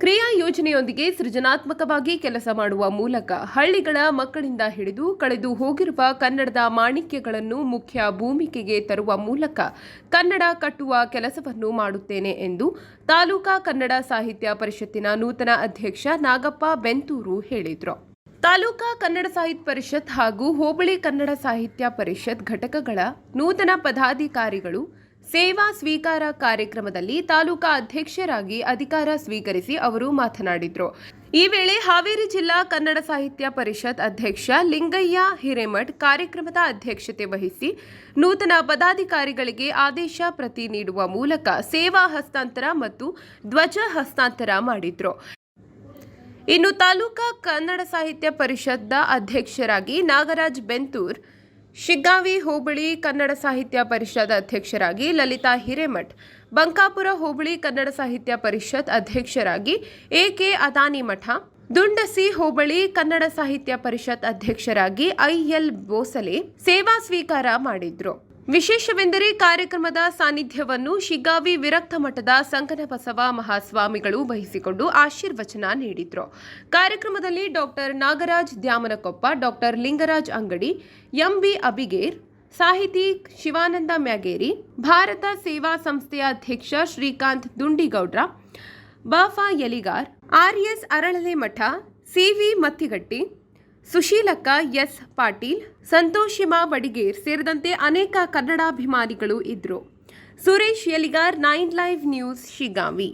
ಕ್ರಿಯಾ ಯೋಜನೆಯೊಂದಿಗೆ ಸೃಜನಾತ್ಮಕವಾಗಿ ಕೆಲಸ ಮಾಡುವ ಮೂಲಕ ಹಳ್ಳಿಗಳ ಮಕ್ಕಳಿಂದ ಹಿಡಿದು ಕಳೆದು ಹೋಗಿರುವ ಕನ್ನಡದ ಮಾಣಿಕ್ಯಗಳನ್ನು ಮುಖ್ಯ ಭೂಮಿಕೆಗೆ ತರುವ ಮೂಲಕ ಕನ್ನಡ ಕಟ್ಟುವ ಕೆಲಸವನ್ನು ಮಾಡುತ್ತೇನೆ ಎಂದು ತಾಲೂಕಾ ಕನ್ನಡ ಸಾಹಿತ್ಯ ಪರಿಷತ್ತಿನ ನೂತನ ಅಧ್ಯಕ್ಷ ನಾಗಪ್ಪ ಬೆಂತೂರು ಹೇಳಿದರು. ತಾಲೂಕಾ ಕನ್ನಡ ಸಾಹಿತ್ಯ ಪರಿಷತ್ ಹಾಗೂ ಹೋಬಳಿ ಕನ್ನಡ ಸಾಹಿತ್ಯ ಪರಿಷತ್ ಘಟಕಗಳ ನೂತನ ಪದಾಧಿಕಾರಿಗಳು ಸೇವಾ ಸ್ವೀಕಾರ ಕಾರ್ಯಕ್ರಮದಲ್ಲಿ ತಾಲೂಕಾ ಅಧ್ಯಕ್ಷರಾಗಿ ಅಧಿಕಾರ ಸ್ವೀಕರಿಸಿ ಅವರು ಮಾತನಾಡಿದರು. ಈ ವೇಳೆ ಹಾವೇರಿ ಜಿಲ್ಲಾ ಕನ್ನಡ ಸಾಹಿತ್ಯ ಪರಿಷತ್ ಅಧ್ಯಕ್ಷ ಲಿಂಗಯ್ಯ ಹಿರೇಮಠ್ ಕಾರ್ಯಕ್ರಮದ ಅಧ್ಯಕ್ಷತೆ ವಹಿಸಿ ನೂತನ ಪದಾಧಿಕಾರಿಗಳಿಗೆ ಆದೇಶ ಪ್ರತಿ ನೀಡುವ ಮೂಲಕ ಸೇವಾ ಹಸ್ತಾಂತರ ಮತ್ತು ಧ್ವಜ ಹಸ್ತಾಂತರ ಮಾಡಿದ್ರು. ಇನ್ನು ತಾಲೂಕಾ ಕನ್ನಡ ಸಾಹಿತ್ಯ ಪರಿಷತ್ನ ಅಧ್ಯಕ್ಷರಾಗಿ ನಾಗರಾಜ್ ಬೆಂತೂರ್ ಶಿಗ್ಗಾವಿ ಹೋಬಳಿ ಕನ್ನಡ ಸಾಹಿತ್ಯ ಪರಿಷತ್ ಅಧ್ಯಕ್ಷರಾಗಿ ಲಲಿತಾ ಹಿರೇಮಠ್, ಬಂಕಾಪುರ ಹೋಬಳಿ ಕನ್ನಡ ಸಾಹಿತ್ಯ ಪರಿಷತ್ ಅಧ್ಯಕ್ಷರಾಗಿ ಎಕೆ ಅದಾನಿ ಮಠ ದುಂಡಸಿ ಹೋಬಳಿ ಕನ್ನಡ ಸಾಹಿತ್ಯ ಪರಿಷತ್ ಅಧ್ಯಕ್ಷರಾಗಿ ಐಎಲ್ ಬೋಸಲೆ ಸೇವಾ ಸ್ವೀಕಾರ ಮಾಡಿದ್ರು. ವಿಶೇಷವೆಂದರೆ ಕಾರ್ಯಕ್ರಮದ ಸಾನ್ನಿಧ್ಯವನ್ನು ಶಿಗ್ಗಾವಿ ವಿರಕ್ತ ಮಠದ ಸಂಕನಬಸವ ಮಹಾಸ್ವಾಮಿಗಳು ವಹಿಸಿಕೊಂಡು ಆಶೀರ್ವಚನ ನೀಡಿದರು. ಕಾರ್ಯಕ್ರಮದಲ್ಲಿ doctor Nagaraj Dyamanakoppa, doctor Lingaraj Angadi, M B Abiger, ಸಾಹಿತಿ ಶಿವಾನಂದ ಮ್ಯಾಗೇರಿ, ಭಾರತ ಸೇವಾ ಸಂಸ್ಥೆಯ ಅಧ್ಯಕ್ಷ Srikanth ದುಂಡಿಗೌಡ್ರ, ಬಾಫಾ Yaligar RS Aralale Math CV Mattigatti ಸುಶೀಲಕ್ಕ S. Patil Santoshima Badiger ಸೇರಿದಂತೆ ಅನೇಕ ಕನ್ನಡಾಭಿಮಾನಿಗಳು ಇದ್ದರು Suresh Yaligar nine live news Shiggaon